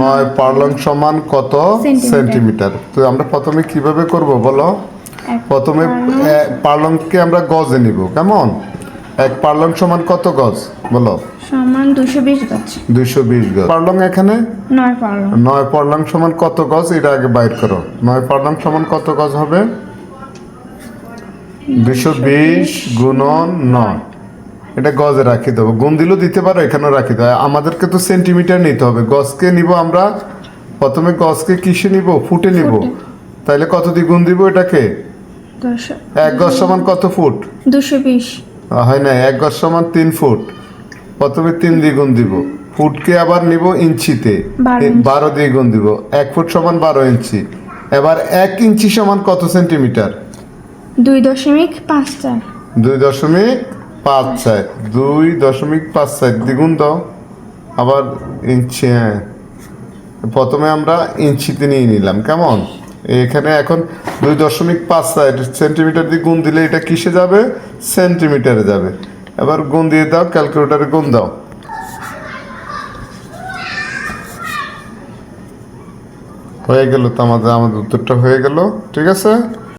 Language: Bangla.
নয় পার্লং সমান কত? সেন্টিমিটার। তো আমরা প্রথমে কীভাবে করব বলো? প্রথমে পার্লংকে আমরা গজে নিব কেমন? এক পার্লং সমান কত গজ? বলো। সমান দুশো বিশ গজ। দুইশো বিশ গজ। পার্লং এখানে? নয় পার্লং সমান কত গজ? এটা আগে বাইর করো। নয় পার্লং সমান কত গজ হবে? দুশো বিশ গুণন নয়। এটা গজে রাখি দেবো। গুণ দিলেও দিতে পারো এখানেও রাখি দেবো। আমাদেরকে তো সেন্টিমিটার নিতে হবে। গজকে নিব আমরা প্রথমে গজকে কিসে নিব? ফুটে নিব। তাইলে কত দিয়ে গুণ দিব এটাকে? এক গজ সমান কত ফুট? দুশো বিশ। হয় না এক গজ সমান তিন ফুট। প্রথমে তিন দ্বিগুণ দিব। ফুটকে আবার নিব ইঞ্চিতে। বারো দ্বিগুণ দিব। এক ফুট সমান বারো ইঞ্চি। এবার এক ইঞ্চি সমান কত সেন্টিমিটার দুই দশমিক পাঁচ চার। দুই দশমিক পাঁচ চার, দুই দশমিক পাঁচ চার, দ্বিগুণ দাও। আবার ইঞ্চি হ্যাঁ। প্রথমে আমরা ইঞ্চিতে নিয়ে নিলাম, কেমন? এখানে এখন দুই দশমিক পাঁচ চার, সেন্টিমিটার দিয়ে গুণ দিলে এটা কিসে যাবে? সেন্টিমিটারে যাবে। এবার গুণ দিয়ে দাও, ক্যালকুলেটারে গুণ দাও। হয়ে গেল তো আমাদের আমাদের উত্তরটা হয়ে গেল, ঠিক আছে?